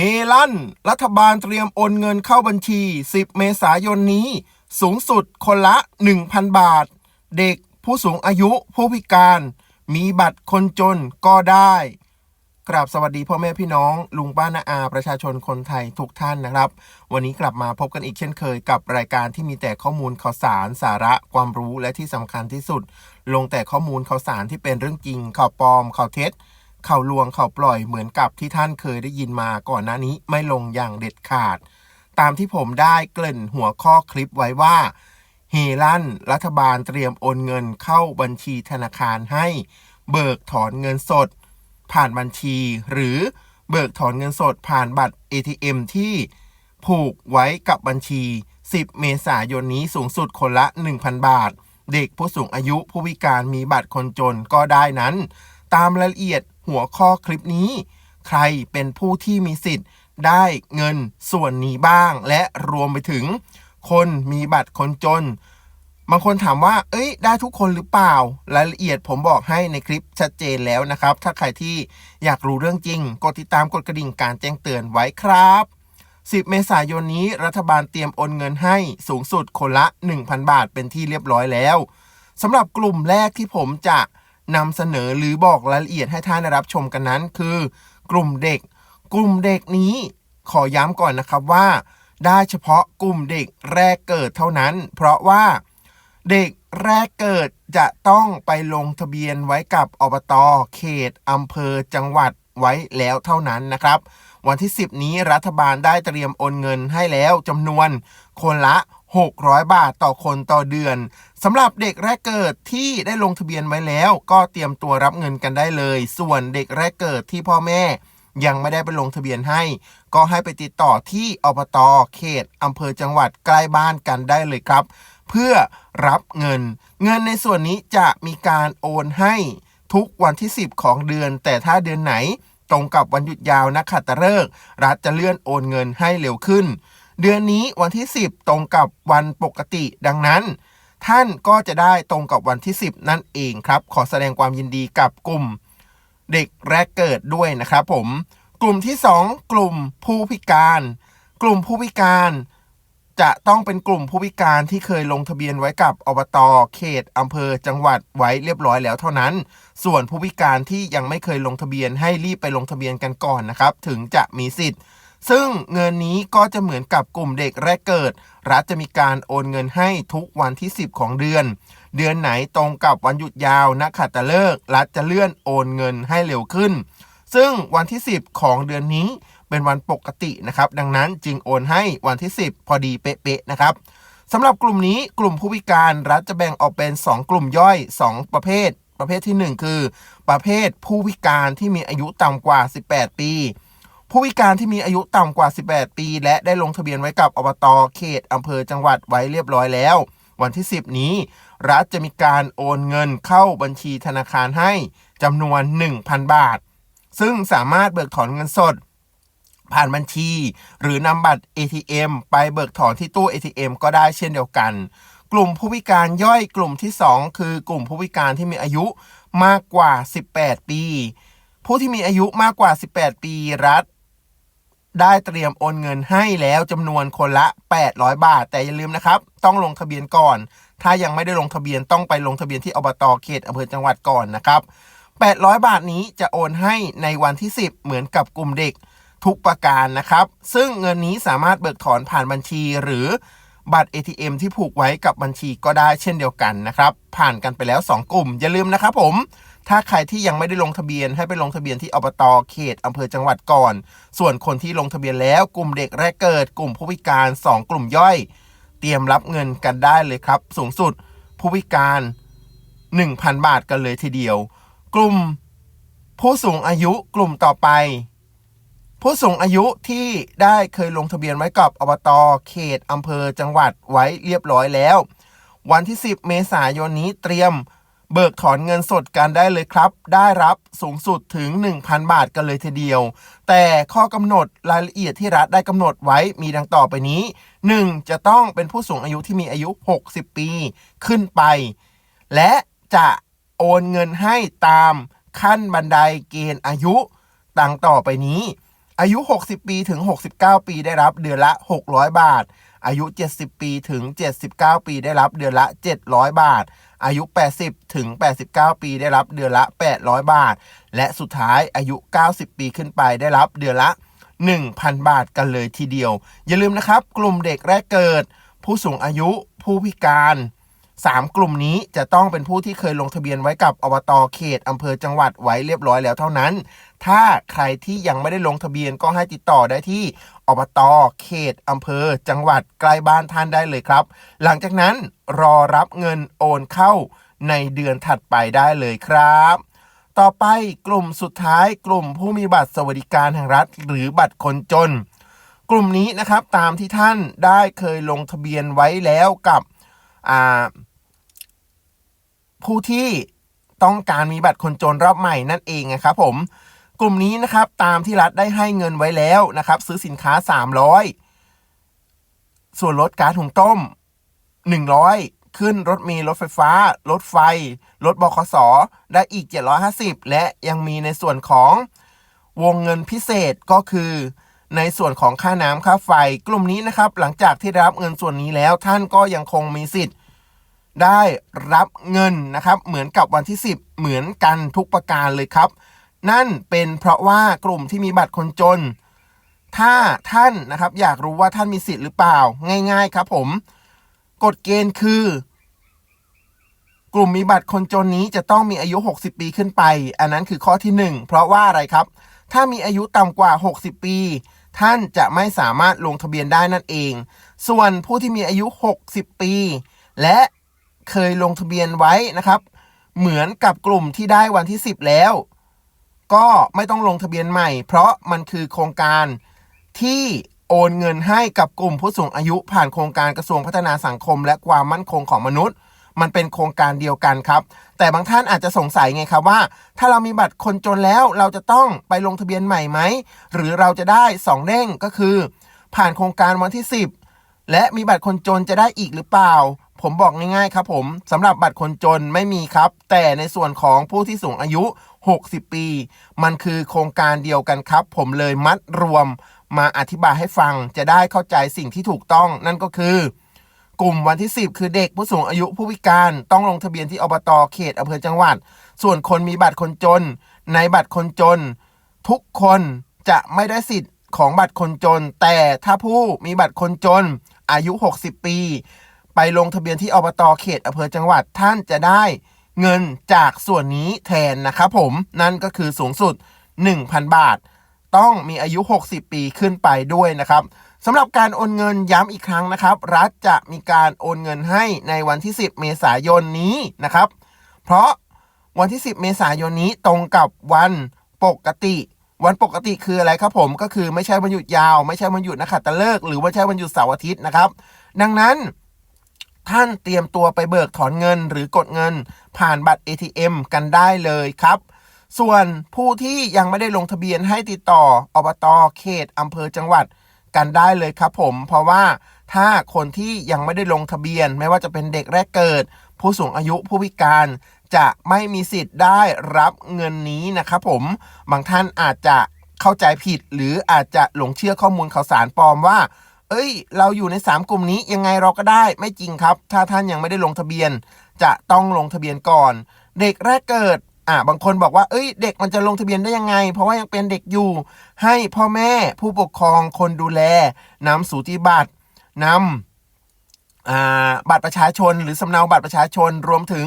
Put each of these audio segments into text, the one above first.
เฮลั่น รัฐบาลเตรียมโอนเงินเข้าบัญชี 10 เมษายนนี้ สูงสุดคนละ 1,000 บาท เด็กผู้สูงอายุผู้พิการ มีบัตรคนจนก็ได้กราบสวัสดีพ่อแม่พี่น้อง ลุงป้านาอา ประชาชนคนไทยทุกท่านนะครับ วันนี้กลับมาพบกันอีกเช่นเคยกับรายการที่มีแต่ข้อมูลข่าวสารสาระความรู้และที่สำคัญที่สุด ลงแต่ข้อมูลข่าวสารที่เป็นเรื่องจริงข่าวปลอมข่าวเท็จ เข่าลวงเข่าปล่อยเหมือนกับที่ท่านเคยได้ยินมาก่อนหน้านี้ไม่ลงอย่างเด็ดขาด ตามที่ผมได้เกริ่นหัวข้อคลิปไว้ว่าเฮลันรัฐบาลเตรียมโอนเงินเข้าบัญชีธนาคารให้ เบิกถอนเงินสด ผ่านบัญชี หรือเบิกถอนเงินสดผ่านบัตร ATM ที่ผูกไว้กับบัญชี 10 เมษายนนี้สูงสุดคนละ 1,000 บาท เด็กผู้สูงอายุผู้พิการมีบัตรคนจนก็ได้นั้น ตามรายละเอียด หัวข้อคลิปนี้ ใครเป็นผู้ที่มีสิทธิ์ได้เงินส่วนนี้บ้าง และรวมไปถึง คนมีบัตรคนจน บางคนถามว่า เอ้ย ได้ทุกคนหรือเปล่า รายละเอียดผมบอกให้ในคลิปชัดเจนแล้วนะครับ ถ้าใครที่อยากรู้เรื่องจริง กดติดตามกดกระดิ่งการแจ้งเตือนไว้ครับ 10 เมษายนนี้รัฐบาลเตรียมโอนเงินให้สูงสุดคนละ 1,000 บาทเป็นที่เรียบร้อยแล้วสำหรับกลุ่มแรกที่ผมจะ นำเสนอหรือบอกรายละเอียดให้ท่านได้รับชมกันนั้น คือ กลุ่มเด็ก กลุ่มเด็กนี้ขอย้ำก่อนนะครับว่า ได้เฉพาะกลุ่มเด็กแรกเกิดเท่านั้น เพราะว่า เด็กแรกเกิดจะต้องไปลงทะเบียนไว้กับอบต เขตอำเภอ จังหวัดไว้แล้วเท่านั้นนะครับ วันที่ 10 นี้รัฐบาลได้เตรียมโอนเงินให้แล้วจำนวนคนละ 600 บาทต่อคนต่อเดือนสำหรับเด็กแรกเกิดที่ได้ลงทะเบียนไว้แล้ว ก็เตรียมตัวรับเงินกันได้เลย ส่วนเด็กแรกเกิดที่พ่อแม่ยังไม่ได้ไปลงทะเบียนให้ ก็ให้ไปติดต่อที่อบตเขตอำเภอจังหวัดใกล้บ้านกันได้เลยครับ เพื่อรับเงิน เงินในส่วนนี้จะมีการโอนให้ทุกวันที่ 10 ของเดือน แต่ถ้าเดือนไหน ตรงกับวันหยุดยาวนักขัตฤกษ์รัฐจะเลื่อนโอนเงินให้เร็วขึ้น เดือนนี้วันที่ 10 ตรงกับวันปกติดังนั้น ท่านก็จะได้ตรงกับวันที่ 10 นั่นเองครับ ขอแสดงความยินดีกับกลุ่มเด็กแรกเกิดด้วยนะครับผม กลุ่มที่ 2 กลุ่มผู้พิการ กลุ่มผู้พิการจะต้องเป็นกลุ่มผู้พิการที่เคยลงทะเบียนไว้กับอบต เขตอำเภอ จังหวัดไว้เรียบร้อยแล้วเท่านั้น ส่วนผู้พิการที่ยังไม่เคยลงทะเบียนให้รีบไปลงทะเบียนกันก่อนนะครับ ถึงจะมีสิทธิ์ ซึ่งเงินนี้ก็จะเหมือนกับกลุ่มเด็กแรกเกิด รัฐจะมีการโอนเงินให้ทุกวันที่ 10 ของเดือน เดือนไหนตรงกับวันหยุดยาวนักขัตฤกษ์รัฐจะเลื่อนโอนเงินให้เร็วขึ้น ซึ่งวันที่ 10 ของเดือนนี้เป็นวันปกตินะครับ ดังนั้นจึงโอนให้วันที่ 10 พอดีเป๊ะๆนะครับสำหรับกลุ่มนี้กลุ่มผู้พิการรัฐจะแบ่งออกเป็น 2 กลุ่มย่อย 2 ประเภท ประเภทที่ 1 คือ ประเภทผู้พิการที่มีอายุต่ำกว่า 18 ปี ผู้พิการที่มีอายุต่ำกว่า 18 ปี และได้ลงทะเบียนไว้กับอบตเขตอำเภอจังหวัดไว้เรียบร้อยแล้ว วันที่ 10 นี้ รัฐจะมีการโอนเงินเข้าบัญชีธนาคารให้จำนวน 1,000 บาท ซึ่งสามารถเบิกถอนเงินสด ผ่านบัญชี หรือนำบัตร ATM ไปเบิกถอนที่ตู้ ATM ก็ได้เช่นเดียวกัน กลุ่มผู้พิการย่อยกลุ่มที่ 2 คือกลุ่มผู้พิการที่มีอายุมากกว่า 18 ปี ผู้ที่มีอายุมากกว่า 18 ปีรัฐ ได้เตรียมโอนเงินให้แล้วจำนวนคนละ 800 บาท แต่อย่าลืมนะครับ ต้องลงทะเบียนก่อน ถ้ายังไม่ได้ลงทะเบียนต้องไปลงทะเบียนที่อบตเขตอำเภอจังหวัดก่อนนะครับ 800 บาทนี้จะโอนให้ในวันที่ 10 เหมือนกับกลุ่มเด็กทุกประการนะครับ ซึ่งเงินนี้สามารถเบิกถอนผ่านบัญชีหรือบัตร ATM ที่ผูกไว้กับบัญชีก็ได้เช่นเดียวกันนะครับ ผ่านกันไปแล้ว 2 กลุ่ม อย่าลืมนะครับผม ถ้าใครที่ยังไม่ได้ลงทะเบียนให้ไปลงทะเบียนที่อบตเขตอำเภอจังหวัดก่อน ส่วนคนที่ลงทะเบียนแล้วกลุ่มเด็กแรกเกิด กลุ่มผู้พิการ 2 กลุ่มย่อย เตรียมรับเงินกันได้เลยครับ สูงสุดผู้พิการ 1,000 บาทกันเลยทีเดียว กลุ่มผู้สูงอายุกลุ่มต่อไป ผู้สูงอายุที่ได้เคยลงทะเบียนไว้กับอบตเขตอำเภอจังหวัดไว้เรียบร้อยแล้ว วันที่ 10 เมษายนนี้เตรียม เบิกถอนเงินสดกันได้เลยครับ ได้รับสูงสุดถึง 1,000 บาทกันเลยทีเดียว แต่ข้อกำหนดรายละเอียดที่รัฐได้กำหนดไว้มีดังต่อไปนี้ 1. จะต้องเป็นผู้สูงอายุที่มีอายุ 60 ปีขึ้นไป และจะโอนเงินให้ตามขั้นบันไดเกณฑ์อายุดังต่อไปนี้ อายุ 60 ปีถึง 69 ปีได้รับเดือนละ 600 บาท อายุ 70 ปีถึง 79 ปีได้รับเดือนละ 700 บาท อายุ 80 ถึง 89 ปีได้รับเดือนละ 800 บาท และสุดท้ายอายุ 90 ปีขึ้นไปได้รับเดือนละ 1,000 บาทกันเลยทีเดียว อย่าลืมนะครับ กลุ่มเด็กแรกเกิด ผู้สูงอายุผู้พิการ 3 กลุ่มนี้จะต้องเป็นผู้ที่เคยลงทะเบียนไว้กับอบตเขตอำเภอจังหวัดไว้เรียบร้อยแล้วเท่านั้น ถ้าใครที่ยังไม่ได้ลงทะเบียนก็ให้ติดต่อได้ที่อบตเขตอำเภอ จังหวัดใกล้บ้านท่านได้เลยครับ หลังจากนั้นรอรับเงินโอนเข้าในเดือนถัดไปได้เลยครับ ต่อไปกลุ่มสุดท้ายกลุ่มผู้มีบัตรสวัสดิการแห่งรัฐ หรือบัตรคนจน กลุ่มนี้นะครับตามที่ท่านได้เคยลงทะเบียนไว้แล้วกับผู้ที่ต้องการมีบัตรคนจนรอบใหม่นั่นเองนะครับผม กลุ่มนี้นะครับตามที่รัฐได้ให้เงินไว้แล้วนะครับ ซื้อสินค้า 300 ส่วนลดก๊าซหุงต้ม 100 ขึ้นรถมล์รถไฟฟ้า รถไฟ รถบขสได้อีก 750 และยังมีในส่วนของวงเงินพิเศษก็คือ ในส่วนของค่าน้ำค่าไฟ กลุ่มนี้นะครับ หลังจากที่ได้รับเงินส่วนนี้แล้วท่านก็ยังคงมีสิทธิ์ ได้รับเงินนะครับ เหมือนกับวันที่ 10 เหมือนกันทุกประการเลยครับ นั่นเป็นเพราะว่ากลุ่มที่มีบัตรคนจน ถ้าท่านนะครับอยากรู้ว่าท่านมีสิทธิ์หรือเปล่าง่าย ๆ ครับผมกฎเกณฑ์คือ กลุ่มมีบัตรคนจนนี้จะต้องมีอายุ 60 ปีขึ้นไป อันนั้นคือข้อที่ 1 เพราะว่าอะไรครับ ถ้ามีอายุต่ำกว่า 60 ปี ท่านจะไม่สามารถลงทะเบียนได้นั่นเอง ส่วนผู้ที่มีอายุ 60 ปี และเคยลงทะเบียนไว้นะครับ เหมือนกับกลุ่มที่ได้วันที่ 10 แล้ว ก็ไม่ต้องลงทะเบียนใหม่ เพราะมันคือโครงการที่โอนเงินให้กับกลุ่มผู้สูงอายุผ่านโครงการกระทรวงพัฒนาสังคม และความมั่นคงของมนุษย์ มันเป็นโครงการเดียวกันครับ แต่บางท่านอาจจะสงสัยไงครับว่า ถ้าเรามีบัตรคนจนแล้วเราจะต้องไปลงทะเบียนใหม่ไหม หรือเราจะได้สองเด้งก็คือ ผ่านโครงการวันที่ 10 และมีบัตรคนจนจะได้อีกหรือเปล่า ผมบอกง่ายๆครับผมสำหรับบัตรคนจนไม่มีครับ แต่ในส่วนของผู้ที่สูงอายุ 60 ปี มันคือโครงการเดียวกันครับ ผมเลยมัดรวมมาอธิบายให้ฟังจะได้เข้าใจสิ่งที่ถูกต้องนั่นก็คือ กลุ่มวันที่ 10 คือเด็กผู้สูงอายุผู้พิการต้องลงทะเบียนที่อบตเขตอำเภอจังหวัด ส่วนคนมีบัตรคนจน ในบัตรคนจน ทุกคนจะไม่ได้สิทธิ์ของบัตรคนจน แต่ถ้าผู้มีบัตรคนจนอายุ 60 ปี ไปลงทะเบียนที่อบตเขตอำเภอจังหวัดท่านจะได้เงินจากส่วนนี้แทนนะครับผมนั่นก็คือสูงสุด 1,000 บาท ต้องมีอายุ 60 ปีขึ้นไปด้วยนะครับสำหรับการโอนเงินย้ำอีกครั้งนะครับ รัฐจะมีการโอนเงินให้ในวันที่ 10 เมษายนนี้นะครับ เพราะวันที่ 10 เมษายนนี้ตรงกับวันปกติ วันปกติคืออะไรครับผมก็คือไม่ใช่วันหยุดยาว ไม่ใช่วันหยุดนักขัตฤกษ์หรือว่าใช่วันหยุดเสาร์อาทิตย์นะครับ ดังนั้น ท่านเตรียมตัวไปเบิกถอนเงินหรือกดเงิน ผ่านบัตร ATM กันได้เลยครับ ส่วนผู้ที่ยังไม่ได้ลงทะเบียนให้ติดต่ออบตเขตอำเภอจังหวัดกันได้เลยครับผม เพราะว่าถ้าคนที่ยังไม่ได้ลงทะเบียน ไม่ว่าจะเป็นเด็กแรกเกิด ผู้สูงอายุผู้พิการจะไม่มีสิทธิ์ได้รับเงินนี้นะครับผม บางท่านอาจจะเข้าใจผิดหรืออาจจะหลงเชื่อข้อมูลข่าวสารปลอมว่า เอ้ย เราอยู่ใน 3 กลุ่มนี้ยังไงเราก็ได้ไม่จริงครับ ถ้าท่านยังไม่ได้ลงทะเบียน จะต้องลงทะเบียนก่อน เด็กแรกเกิดอ่าบางคนบอกว่าเอ้ย เด็กมันจะลงทะเบียนได้ยังไง เพราะว่ายังเป็นเด็กอยู่ ให้พ่อแม่ผู้ปกครองคนดูแลนำสูติบัตรนำอ่าบัตรประชาชน หรือสำเนาบัตรประชาชนรวมถึง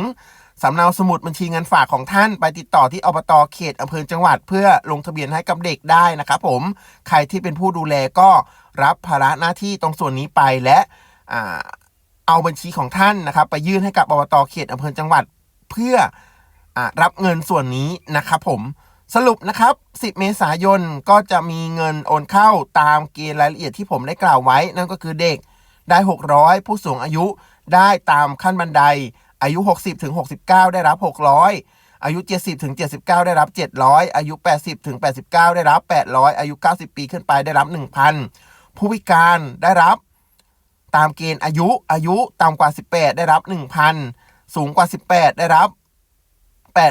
สำเนาสมุดบัญชีเงินฝากของท่านไปติดต่อที่อบตเขตอำเภอจังหวัด เพื่อลงทะเบียนให้กับเด็กได้นะครับผมใครที่เป็นผู้ดูแลก็รับภาระหน้าที่ตรงส่วนนี้ไปและอเอาบัญชีของท่านนะครับ ไปยื่นให้กับอบตเขตอำเภอจังหวัด เพื่ออรับเงินส่วนนี้นะครับผมสรุปนะครับ 10 เมษายนก็จะมีเงินโอนเข้าตามเกณฑ์รายละเอียดที่ผมได้กล่าวไว้ นั่นก็คือเด็กได้ 600 ผู้สูงอายุได้ตามขั้นบันได อายุ 60ถึง69 ได้รับ 600 อายุ 70ถึง79 ได้รับ 700 อายุ 80ถึง89 ได้รับ 800 อายุ 90 ปีขึ้นไปได้รับ 1,000 ผู้พิการได้รับ ตามเกณฑ์อายุอายุต่ำกว่า 18 ได้รับ 1,000 สูงกว่า 18 ได้รับ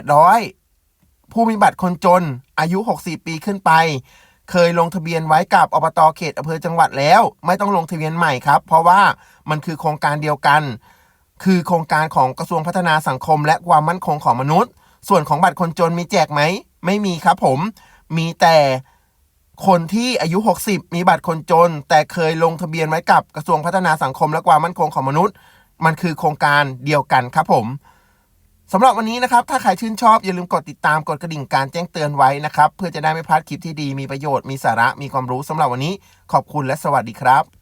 800 ผู้มีบัตรคนจน อายุ 64 ปีขึ้นไปเคยลงทะเบียนไว้กับอบตเขตอำเภอจังหวัดแล้ว ไม่ต้องลงทะเบียนใหม่ครับ เพราะว่ามันคือโครงการเดียวกัน คือโครงการของกระทรวงพัฒนาสังคม และความมั่นคงของมนุษย์ ส่วนของบัตรคนจนมีแจกไหม ไม่มีครับผม มีแต่คนที่อายุ 60 มีบัตรคนจน แต่เคยลงทะเบียนไว้กับกระทรวงพัฒนาสังคม และความมั่นคงของมนุษย์ มันคือโครงการเดียวกันครับผมสำหรับวันนี้นะครับ ถ้าใครชื่นชอบ อย่าลืมกดติดตามกดกระดิ่งการแจ้งเตือนไว้นะครับ เพื่อจะได้ไม่พลาดคลิปที่ดี มีประโยชน์ มีสาระ มีความรู้สำหรับวันนี้ ขอบคุณและสวัสดีครับ